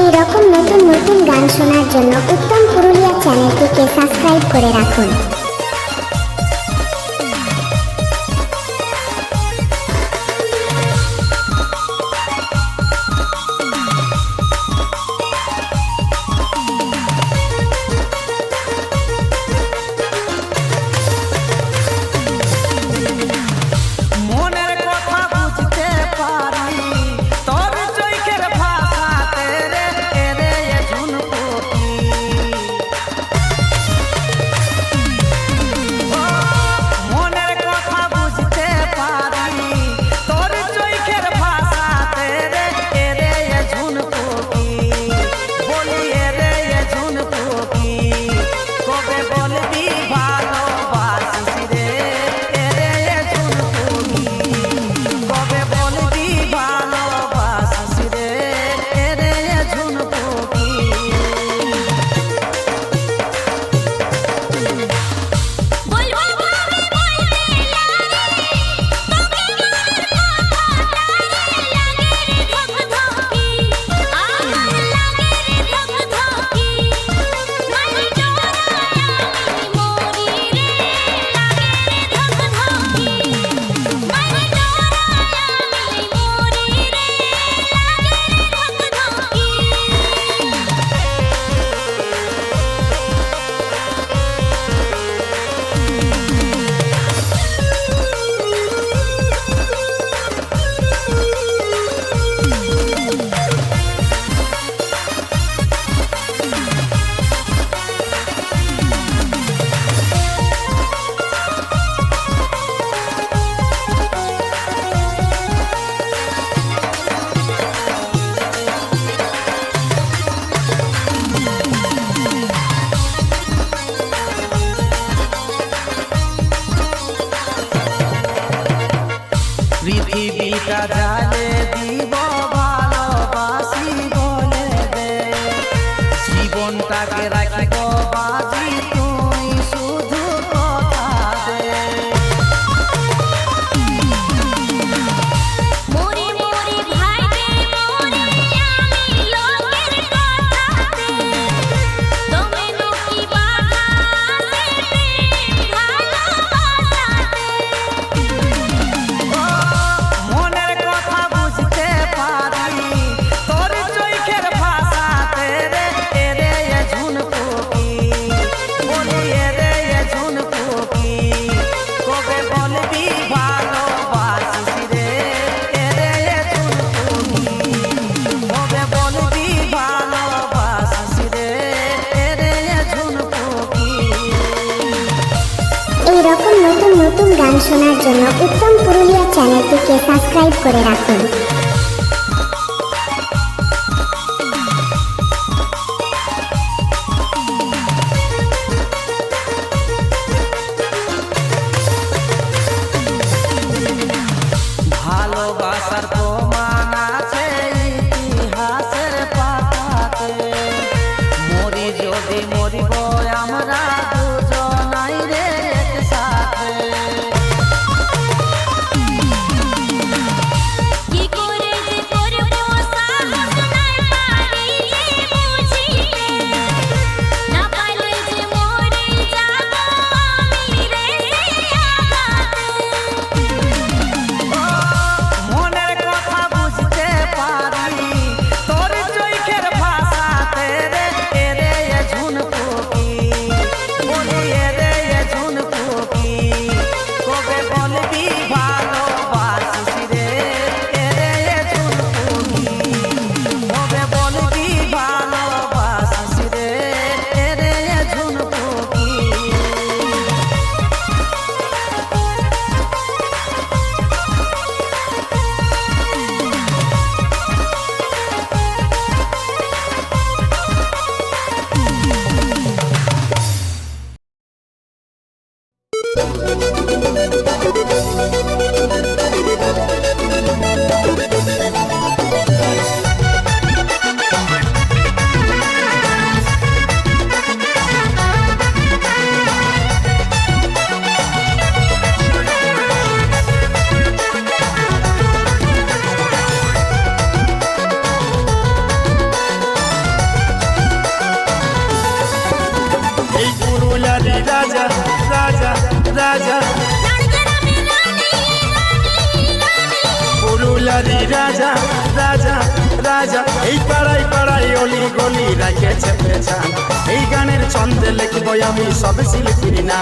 এইরকম নতুন নতুন গান শোনার জন্য উত্তম পুরুলিয়া চ্যানেলটিকে সাবস্ক্রাইব করে রাখুন। নতুন গান শোনার জন্য উত্তম পুরুলিয়া চ্যানেলটিকে সাবস্ক্রাইব করে রাখুন। রাজা। এই পাড়াই পাড়াই অলি গলি রাখেছে পেছা এই গানের ছন্দে লিখবই আমি সব শিল্পীর না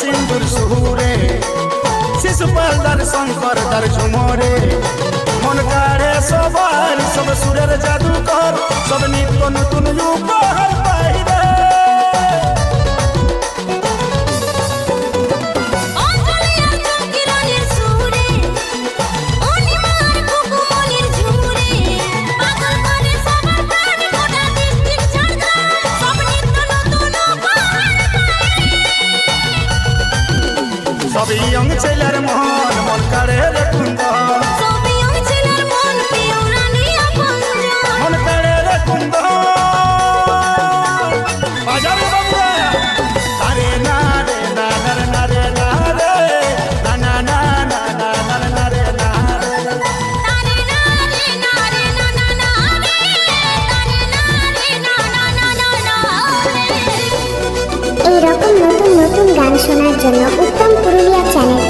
সিন্দুর সুহুরে শিশুপাল দার শঙ্কর দার ঝুমরে। মন কাড়ে সবার, সব সুরের জাদুকর সব নিত্য নতুন উপহার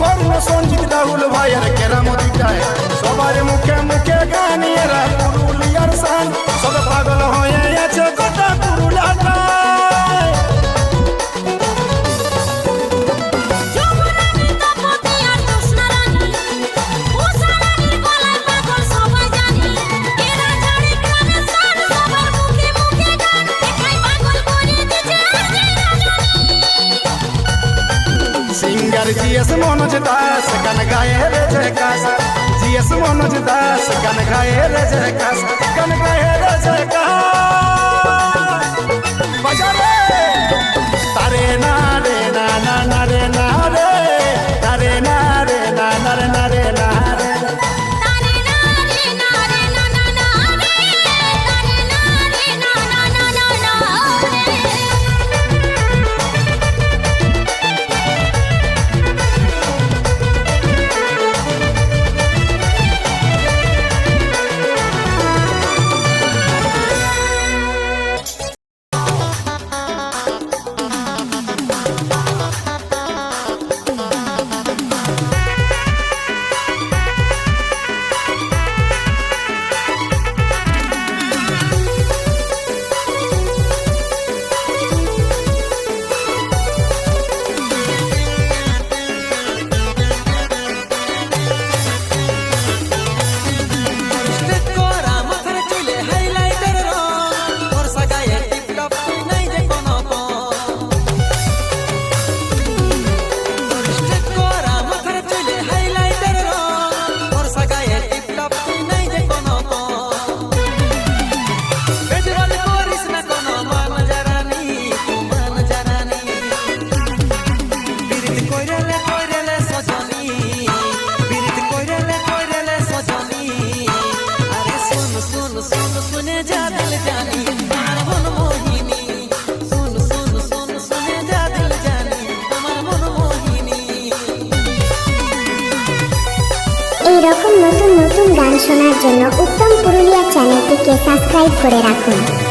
কর্ণ সঞ্জিত রাহুল ভাইয়ের কেরামতিটায় সবার মুখে মুখে গানিয়ে রায় পুরুলিয়ার সান সব পাগল হয়ে আছে গোটা मनोज दास कन गाए रे जय कास जीएस मनोज दास कन गाए रे जय कास कन गाए रे जय कास बजा रे तारे ना এরকম নতুন নতুন গান শোনার জন্য উত্তম পুরুলিয়া চ্যানেলটিকে সাবস্ক্রাইব করে রাখুন।